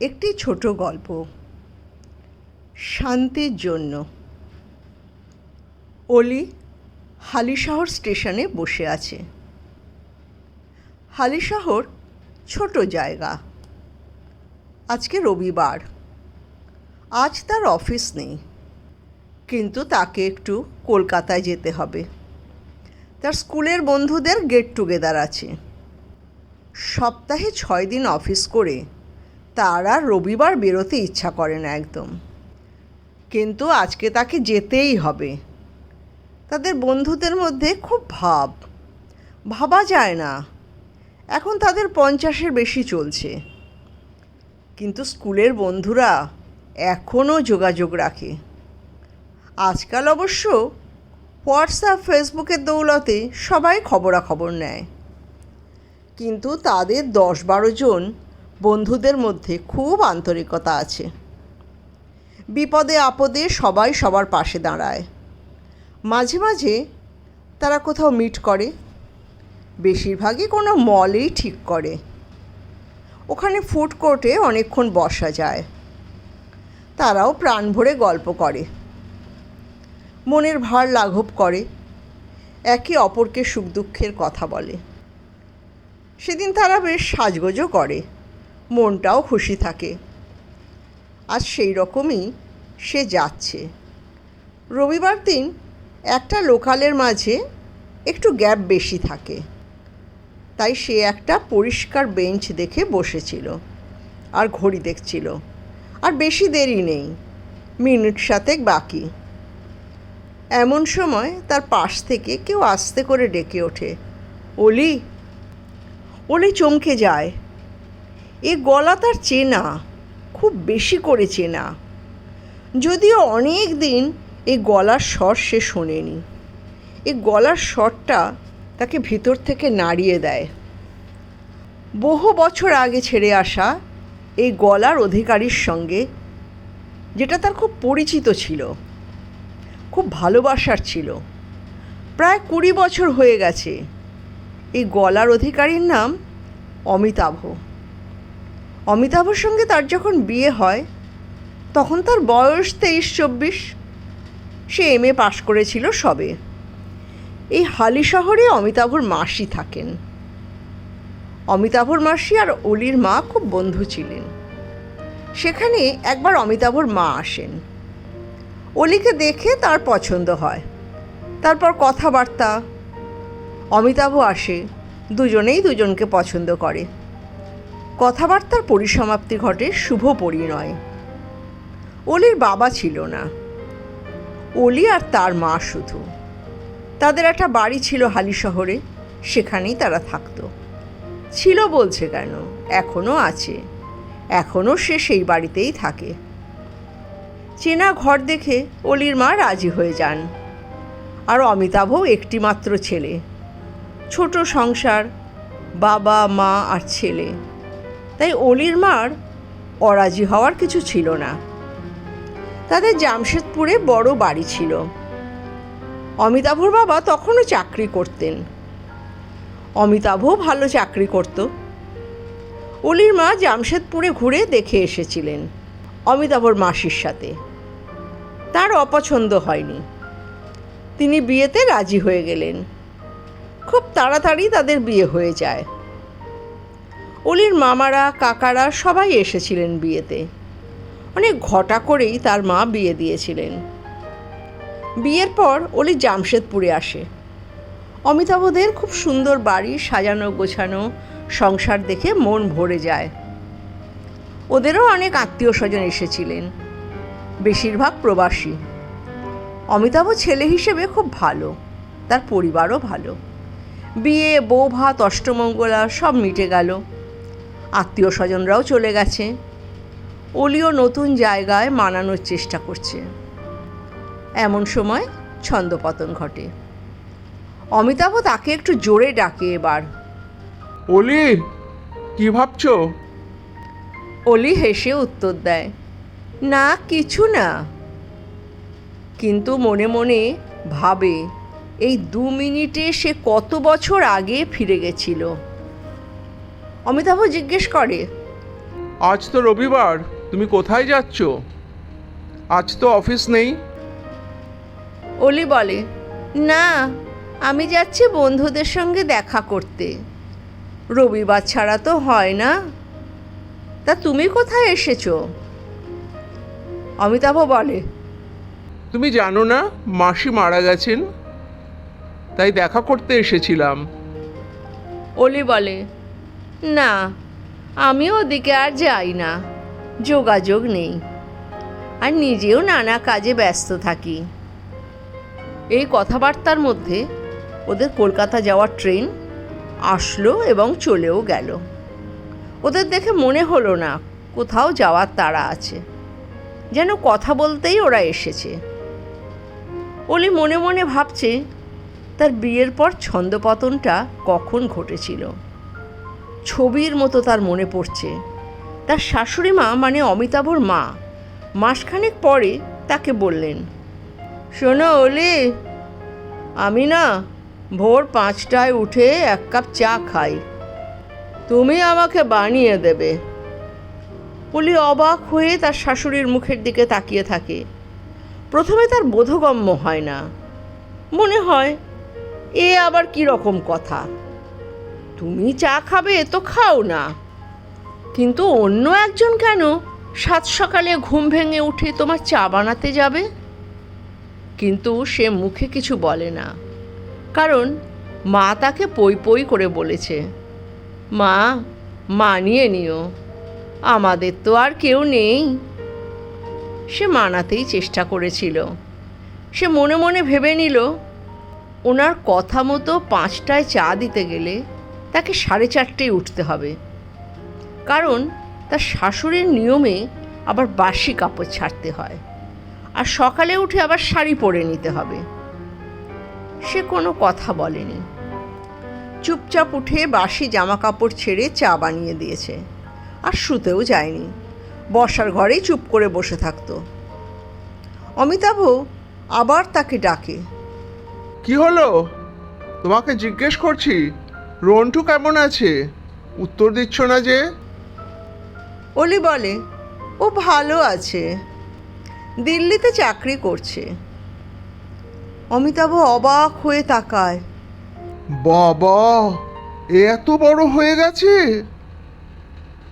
একটি ছোট গল্প। শান্তির জন্য। অলি হালিশহর স্টেশনে বসে আছে। হালিশহর ছোট জায়গা। আজকে রবিবার। আজ তার অফিস নেই। কিন্তু তাকে একটু কলকাতায় যেতে হবে। তার স্কুলের বন্ধুদের গেট টুগেদার আছে। সপ্তাহে ছয় দিন অফিস করে তার আর রবিবার বেরোতে ইচ্ছা করে না একদম। কিন্তু আজকে তাকে যেতেই হবে। তাদের বন্ধুদের মধ্যে খুব ভাব। ভাবা যায় না। এখন তাদের পঞ্চাশের বেশি চলছে। কিন্তু স্কুলের বন্ধুরা এখনও যোগাযোগ রাখে। আজকাল অবশ্য হোয়াটসঅ্যাপ, ফেসবুকের দৌলতে সবাই খবরাখবর নেয়। কিন্তু তাদের দশ বারো জন বন্ধুদের মধ্যে খুব আন্তরিকতা আছে। বিপদে আপদে সবাই সবার পাশে দাঁড়ায়। মাঝে মাঝে তারা কোথাও মিট করে। বেশিরভাগই কোনো মলেই ঠিক করে। ওখানে ফুড কোর্টে অনেকক্ষণ বসা যায়। তারাও প্রাণ ভরে গল্প করে। মনের ভার লাঘব করে। একে অপরকে সুখ দুঃখের কথা বলে। সেদিন তারা বেশ সাজগোজও করে। মনটাও খুশি থাকে। আজ সেই রকমই সে যাচ্ছে। রবিবার দিন একটা লোকালের মাঝে একটু গ্যাপ বেশি থাকে। তাই সে একটা পরিষ্কার বেঞ্চ দেখে বসেছিল আর ঘড়ি দেখছিল। আর বেশি দেরি নেই, মিনিট সাতেক বাকি। এমন সময় তার পাশ থেকে কেউ আস্তে করে ডেকে ওঠে। অলি অলি চমকে যায়। এ গলা তার চেনা, খুব বেশি করে চেনা। যদিও অনেক দিন এই গলার স্বর সে শোনেনি। এই গলার স্বরটা তাকে ভিতর থেকে নাড়িয়ে দেয়। বহু বছর আগে ছেড়ে আসা এই গলার অধিকারীর সঙ্গে, যেটা তার খুব পরিচিত ছিল, খুব ভালোবাসার ছিল। প্রায় কুড়ি বছর হয়ে গেছে। এই গলার অধিকারীর নাম অমিতাভ। অমিতাভর সঙ্গে তার যখন বিয়ে হয়, তখন তার বয়স তেইশ চব্বিশ সে এম এ পাশ করেছিল সবে। এই হালি শহরে অমিতাভর মাসি থাকেন। অমিতাভর মাসি আর অলির মা খুব বন্ধু ছিলেন। সেখানে একবার অমিতাভর মা আসেন। অলিকে দেখে তার পছন্দ হয়। তারপর কথাবার্তা। অমিতাভ আসে। দুজনেই দুজনকে পছন্দ করে। কথাবার্তার পরিসমাপ্তি ঘটে শুভ পরিণয়। অলির বাবা ছিল না। অলি আর তার মা শুধু। তাদের একটা বাড়ি ছিল হালি শহরে, সেখানেই তারা থাকতো। ছিল বলছে কেন? এখনও আছে। এখনও সে সেই বাড়িতেই থাকে। চেনা ঘর দেখে অলির মা রাজি হয়ে যান। আর অমিতাভও একটিমাত্র ছেলে। ছোট সংসার, বাবা, মা আর ছেলে। তাই অলির মার অরাজি হওয়ার কিছু ছিল না। তাদের জামশেদপুরে বড় বাড়ি ছিল। অমিতাভর বাবা তখনও চাকরি করতেন। অমিতাভও ভালো চাকরি করত। অলির মা জামশেদপুরে ঘুরে দেখে এসেছিলেন অমিতাভর মাসির সাথে। তার অপছন্দ হয়নি। তিনি বিয়েতে রাজি হয়ে গেলেন। খুব তাড়াতাড়ি তাদের বিয়ে হয়ে যায়। অলির মামারা, কাকারা সবাই এসেছিলেন বিয়েতে। অনেক ঘটা করেই তার মা বিয়ে দিয়েছিলেন। বিয়ের পর অলি জামশেদপুরে আসে। অমিতাভদের খুব সুন্দর বাড়ি, সাজানো, গোছানো, সংসার দেখে মন ভরে যায়। ওদেরও অনেক আত্মীয় স্বজন এসেছিলেন, বেশিরভাগ প্রবাসী। অমিতাভ ছেলে হিসেবে খুব ভালো, তার পরিবারও ভালো। বিয়ে, বউ ভাত, অষ্টমঙ্গলা সব মিটে গেল। আত্মীয় স্বজনরাও চলে গেছে। অলিও নতুন জায়গায় মানানোর চেষ্টা করছে। এমন সময় ছন্দপতন ঘটে। অমিতাভ তাকে একটু জোরে ডাকে এবার। অলি কি ভাবছ? অলি হেসে উত্তর দেয় না কিছু না। কিন্তু মনে মনে ভাবে এই দু মিনিটে সে কত বছর আগে ফিরে গেছিল? অমিতাভ জিজ্ঞেস করে। আজ তো রবিবার তুমি কোথায় যাচ্ছ? আজ তো অফিস নেই। অলি বলে না আমি যাচ্ছি বন্ধুদের সঙ্গে দেখা করতে। রবিবার ছাড়া তো হয় না। তা তুমি কোথায় এসেছ? অমিতাভ বলে তুমি জানো না মাসি মারা গেছেন তাই দেখা করতে এসেছিলাম। অলি বলে না আমি ওদিকে আর যাই না। যোগাযোগ নেই। আর নিজেও নানা কাজে ব্যস্ত থাকি। এই কথাবার্তার মধ্যে ওদের কলকাতা যাওয়ার ট্রেন আসলো এবং চলেও গেল। ওদের দেখে মনে হলো না কোথাও যাওয়ার তাড়া আছে। যেন কথা বলতেই ওরা এসেছে। অলি মনে মনে ভাবছে, তার বিয়ের পর ছন্দপতনটা কখন ঘটেছিল। ছবির মতো তার মনে পড়ছে। তার শাশুড়ি মা মানে অমিতাভর মা। মাসখানেক পরে তাকে বললেন, শোনো ওলি, আমি না ভোর পাঁচটায় উঠে এক কাপ চা খাই। তুমি আমাকে বানিয়ে দেবে। অলি অবাক হয়ে তার শাশুড়ির মুখের দিকে তাকিয়ে থাকে। প্রথমে তার বোধগম্য হয় না। মনে হয়, এ আবার কি রকম কথা? তুমি চা খাবে তো খাও না। কিন্তু অন্য একজন কেন? সাত সকালে ঘুম ভেঙে উঠে তোমার চা বানাতে যাবে? কিন্তু সে মুখে কিছু বলে না। কারণ মা তাকে পই পই করে বলেছে। মা, মানিয়ে নিও। আমাদের তো আর কেউ নেই। সে মানাতেই চেষ্টা করেছিল। সে মনে মনে ভেবে নিল, ওনার কথা মতো পাঁচটায় চা দিতে গেলে তাকে সাড়ে চারটেয় উঠতে হবে। কারণ তার শাশুড়ির নিয়মে আবার বাসি কাপড় ছাড়তে হয়। আর সকালে উঠে আবার শাড়ি পরে নিতে হবে। সে কোনো কথা বলেনি। চুপচাপ উঠে বাসি জামা কাপড় ছেড়ে চা বানিয়ে দিয়েছে। আর শুতেও যায়নি। বসার ঘরেই চুপ করে বসে থাকতো। অমিতাভ আবার তাকে ডাকে। কি হলো? তোমাকে জিজ্ঞেস করছি। রন্টু কেমন আছে? উত্তর দিচ্ছ না যে? অলি বলে ও ভালো আছে। দিল্লিতে চাকরি করছে। অমিতাভ অবাক হয়ে তাকায়। বাবা এ এত বড় হয়ে গেছে?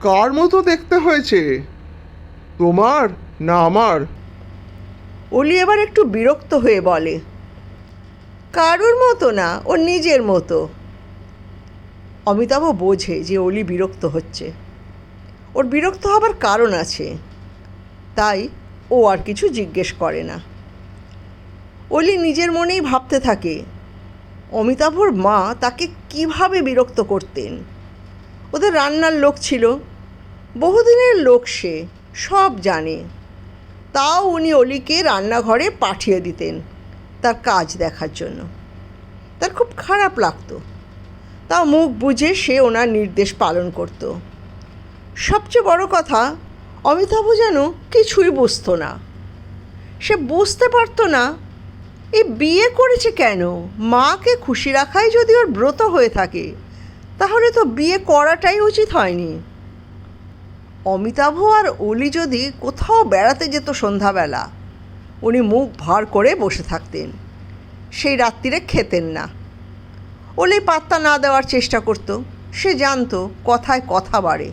কার মতো দেখতে হয়েছে? তোমার না আমার? অলি এবার একটু বিরক্ত হয়ে বলে কারুর মতো না ওর নিজের মতো। অমিতাভ বোঝে যে অলি বিরক্ত হচ্ছে। ওর বিরক্ত হবার কারণ আছে। তাই ও আর কিছু জিজ্ঞেস করে না। অলি নিজের মনেই ভাবতে থাকে, অমিতাভর মা তাকে কীভাবে বিরক্ত করতেন? ওদের রান্নার লোক ছিল, বহুদিনের লোক সে, সব জানে। তাও উনি অলিকে রান্নাঘরে পাঠিয়ে দিতেন তার কাজ দেখার জন্য। তার খুব খারাপ লাগতো। তাও মুখ বুঝে সে ওনার নির্দেশ পালন করত। সবচেয়ে বড় কথা, অমিতাভ যেন কিছুই বুঝতো না। সে বুঝতে পারতো না, এ বিয়ে করেছে কেন? মাকে খুশি রাখাই যদি ওর ব্রত হয়ে থাকে, তাহলে তো বিয়ে করাটাই উচিত হয়নি। অমিতাভ আর অলি যদি কোথাও বেড়াতে যেত সন্ধ্যাবেলা, উনি মুখ ভার করে বসে থাকতেন। সেই রাত্রিরে খেতেন না। অলি পাত্তা না দেওয়ার চেষ্টা করত, সে জানতো কথায় কথা বাড়ে।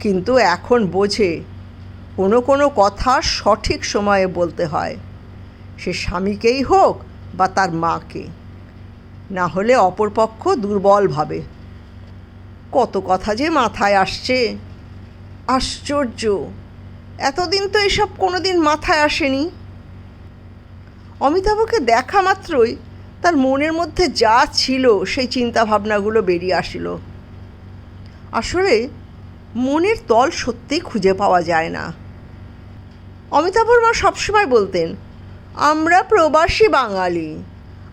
কিন্তু এখন বোঝে, কোনো কোনো কথা সঠিক সময়ে বলতে হয়, সে স্বামীকেই হোক বা তার মাকে। না হলে অপরপক্ষ দুর্বল ভাবে। কত কথা যে মাথায় আসছে, আশ্চর্য। এতদিন তো এসব কোনো দিন মাথায় আসেনি। অমিতাভকে দেখা মাত্রই তার মনের মধ্যে যা ছিল সেই চিন্তা ভাবনাগুলো বেরিয়ে আসিল। আসলে মনের তল সত্যিই খুঁজে পাওয়া যায় না। অমিতাভর মা সবসময় বলতেন, আমরা প্রবাসী বাঙালি,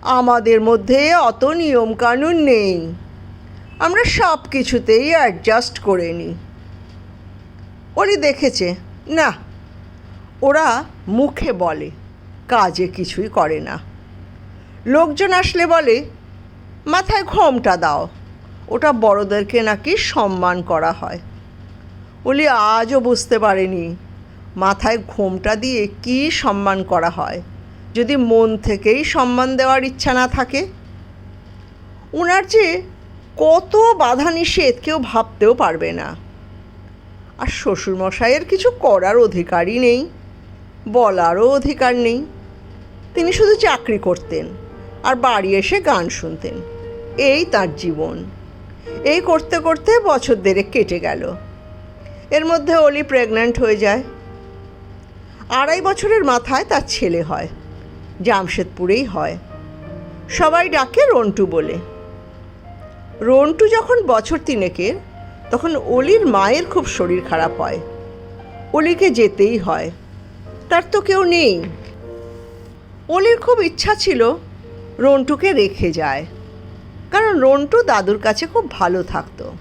আমাদের মধ্যে অত নিয়মকানুন নেই। আমরা সব কিছুতেই অ্যাডজাস্ট করে নিই ওরই দেখেছে, না, ওরা মুখে বলে, কাজে কিছুই করে না। লোকজন আসলে বলে, মাথায় ঘোমটা দাও, ওটা বড়দেরকে নাকি সম্মান করা হয়। ওলি আজও বুঝতে পারেনি, মাথায় ঘোমটা দিয়ে কি সম্মান করা হয়, যদি মন থেকেই সম্মান দেওয়ার ইচ্ছা না থাকে? ওনার যে কত বাধা নিষেধ কেউ ভাবতেও পারবে না। আর শ্বশুরমশাইয়ের কিছু করার অধিকারই নেই, বলারও অধিকার নেই। তিনি শুধু চাকরি করতেন। আর বাড়ি এসে গান শুনতেন। এই তার জীবন। এই করতে করতে বছর দেড়েক কেটে গেল। এর মধ্যে অলি প্রেগন্যান্ট হয়ে যায়। আড়াই বছরের মাথায় তার ছেলে হয়। জামশেদপুরেই হয়। সবাই ডাকে রন্টু বলে। রন্টু যখন বছর তিনেকের, তখন অলির মায়ের খুব শরীর খারাপ হয়। অলিকে যেতেই হয়। তার তো কেউ নেই। অলির খুব ইচ্ছা ছিল রন্টুকে রেখে যায়। কারণ রন্টু দাদুর কাছে খুব ভালো থাকতো।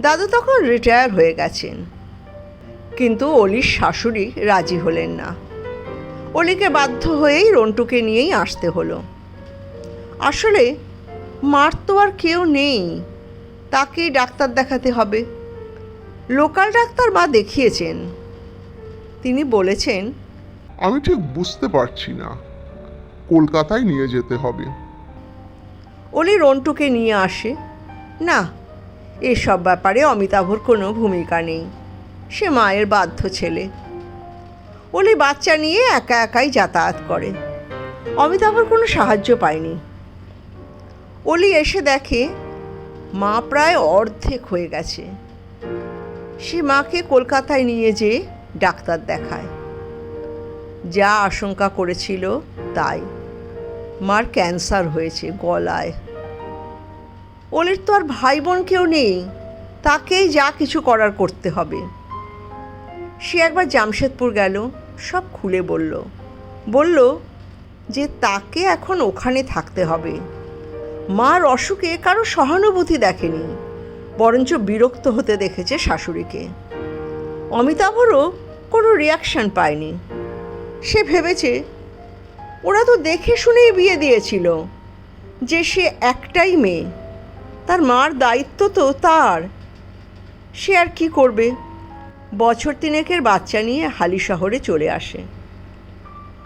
দাদু তখন রিটায়ার হয়ে গেছেন। কিন্তু অলির শাশুড়ি রাজি হলেন না। অলিকে বাধ্য হয়েই রন্টুকে নিয়েই আসতে হলো। আসলে মার তো আর কেউ নেই। তাকেই ডাক্তার দেখাতে হবে। লোকাল ডাক্তার মা দেখিয়েছেন। তিনি বলেছেন, আমি ঠিক বুঝতে পারছি না। কলকাতায় নিয়ে যেতে হবে। অলি রন্টুকে নিয়ে আসে। না, এসব ব্যাপারে অমিতাভর কোনো ভূমিকা নেই। সে মায়ের বাধ্য ছেলে। অলি বাচ্চা নিয়ে একা একাই যাতায়াত করে। অমিতাভর কোনো সাহায্য পায়নি। অলি এসে দেখে মা প্রায় অর্ধেক হয়ে গেছে। সে মাকে কলকাতায় নিয়ে যেয়ে ডাক্তার দেখায়। যা আশঙ্কা করেছিল তাই। মার ক্যান্সার হয়েছে গলায়। ওলের তো আর ভাই বোন কেউ নেই, তাকেই যা কিছু করার করতে হবে। সে একবার জামশেদপুর গেল, সব খুলে বলল। বলল যে তাকে এখন ওখানে থাকতে হবে। মার অসুখে কারও সহানুভূতি দেখেনি, বরঞ্চ বিরক্ত হতে দেখেছে শাশুড়িকে। অমিতাভরও কোনো রিয়াকশন পায়নি। সে ভেবেছে ওরা তো দেখে শুনেই বিয়ে দিয়েছিল যে সে একটাই মেয়ে। তার মার দায়িত্ব তো তার। সে আর কি করবে? বছর তিনেকের বাচ্চা নিয়ে হালি শহরে চলে আসে।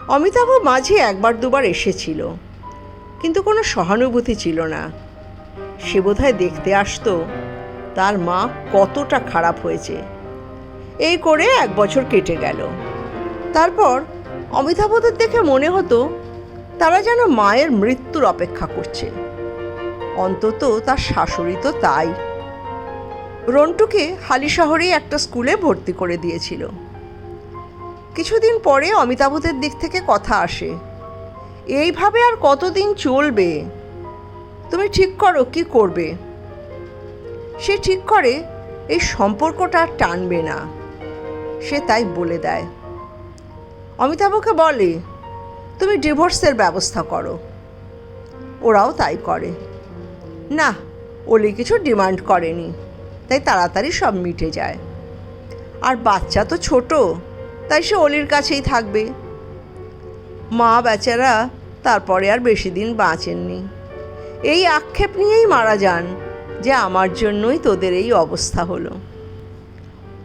অমিতাভ মাঝে একবার দুবার এসেছিল, কিন্তু কোনো সহানুভূতি ছিল না। সে বোধহয় দেখতে আসতো তার মা কতটা খারাপ হয়েছে। এই করে এক বছর কেটে গেল। তারপর অমিতাভদের দেখে মনে হতো তারা যেন মায়ের মৃত্যুর অপেক্ষা করছে। অন্তত তার শাশুড়ি তো তাই। রন্টুকে হালি শহরেই একটা স্কুলে ভর্তি করে দিয়েছিল। কিছুদিন পরে অমিতাভদের দিক থেকে কথা আসে। এইভাবে আর কতদিন চলবে? তুমি ঠিক করো কি করবে? সে ঠিক করে, এই সম্পর্কটা টানবে না। সে তাই বলে দেয়। অমিতাভকে বলে, তুমি ডিভোর্সের ব্যবস্থা করো। ওরাও তাই করে। না, ওলি কিছু ডিমান্ড করেনি, তাই তাড়াতাড়ি সব মিটে যায়। আর বাচ্চা তো ছোট, তাই সে অলির কাছেই থাকবে। মা বেচারা তারপরে আর বেশি দিন বাঁচেননি। এই আক্ষেপ নিয়েই মারা যান, যে আমার জন্যই তোদের এই অবস্থা হলো।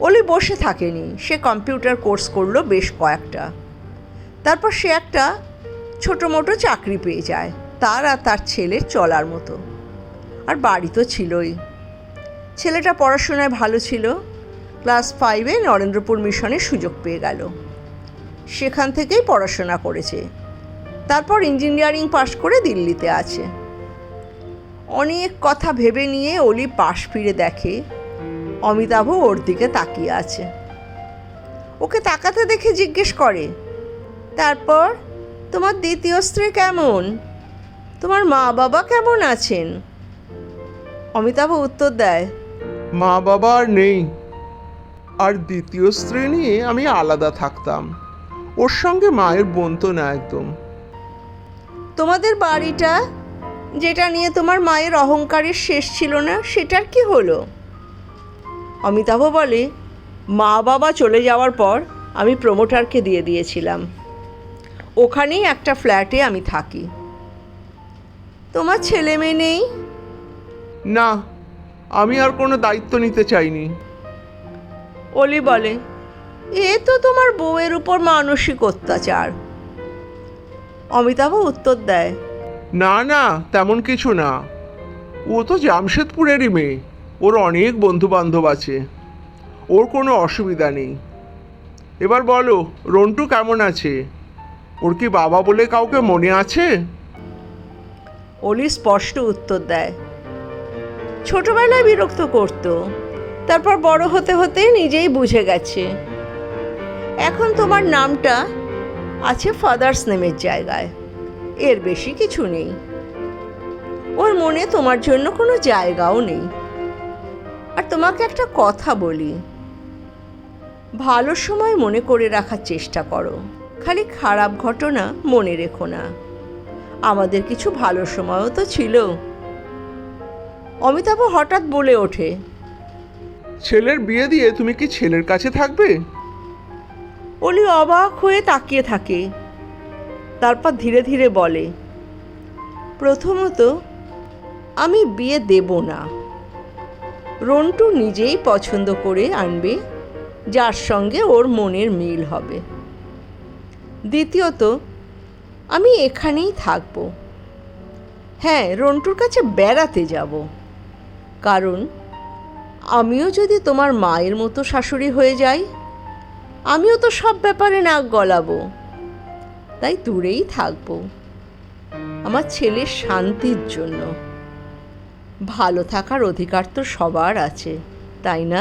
অলি বসে থাকেনি। সে কম্পিউটার কোর্স করল বেশ কয়েকটা। তারপর সে একটা ছোটো মোটো চাকরি পেয়ে যায়, তার আর তার ছেলের চলার মতো। আর বাড়ি তো ছিলই। ছেলেটা পড়াশোনায় ভালো ছিল। ক্লাস ফাইভে নরেন্দ্রপুর মিশনে সুযোগ পেয়ে গেল। সেখান থেকেই পড়াশোনা করেছে। তারপর ইঞ্জিনিয়ারিং পাশ করে দিল্লিতে আছে। অনেক কথা ভেবে নিয়ে অলি পাশ ফিরে দেখে অমিতাভ ওর দিকে তাকিয়ে আছে। ওকে তাকাতে দেখে জিজ্ঞেস করে তারপর? তোমার দ্বিতীয় স্ত্রী কেমন? তোমার মা বাবা কেমন আছেন? অমিতাভ উত্তর দেয় মা বাবা আর নেই। আর দ্বিতীয় স্ত্রী নিয়ে আমি আলাদা থাকতাম। ওর সঙ্গে মায়ের বোন তো না একদম। তোমাদের বাড়িটা যেটা নিয়ে তোমার মায়ের অহংকারের শেষ ছিল না সেটার কি হলো? অমিতাভ বলে মা বাবা চলে যাওয়ার পর আমি প্রমোটারকে দিয়ে দিয়েছিলাম। ওখানেই একটা ফ্ল্যাটে আমি থাকি। তোমার ছেলে মেয়ে নেই? না আমি আর কোনো দায়িত্ব নিতে চাইনি। অলি বলে এ তো তোমার বউয়ের উপর মানসিক অত্যাচার। অমিতাভ উত্তর দেয় না না তেমন কিছু না। ও তো জামশেদপুরেরই মেয়ে। ওর অনেক বন্ধু বান্ধব আছে। ওর কোনো অসুবিধা নেই। এবার বলো, রন্টু কেমন আছে? ওর কি বাবা বলে কাউকে মনে আছে? অলি স্পষ্ট উত্তর দেয়। ছোটবেলায় বিরক্ত করতো, তারপর বড় হতে হতে নিজেই বুঝে গেছে। এখন তোমার নামটা আছে ফাদার্স নেমের জায়গায়। এর বেশি কিছু নেই। ওর মনে তোমার জন্য কোনো জায়গাও নেই। আর তোমাকে একটা কথা বলি। ভালো সময় মনে করে রাখার চেষ্টা করো। খালি খারাপ ঘটনা মনে রেখো না। আমাদের কিছু ভালো সময়ও তো ছিল। অমিতাভ হঠাৎ বলে ওঠে ছেলের বিয়ে দিয়ে তুমি কি ছেলের কাছে থাকবে? অলি অবাক হয়ে তাকিয়ে থাকে। তারপর ধীরে ধীরে বলে প্রথমত আমি বিয়ে দেব না। রন্টু নিজেই পছন্দ করে আনবে, যার সঙ্গে ওর মনের মিল হবে। দ্বিতীয়ত, আমি এখানেই থাকব। হ্যাঁ রন্টুর কাছে বেড়াতে যাব। কারণ, আমিও যদি তোমার মায়ের মতো শাশুড়ি হয়ে যাই, আমিও তো সব ব্যাপারে নাক গলাবো। তাই দূরেই থাকব। আমার ছেলের শান্তির জন্য। ভালো থাকার অধিকার তো সবার আছে তাই না?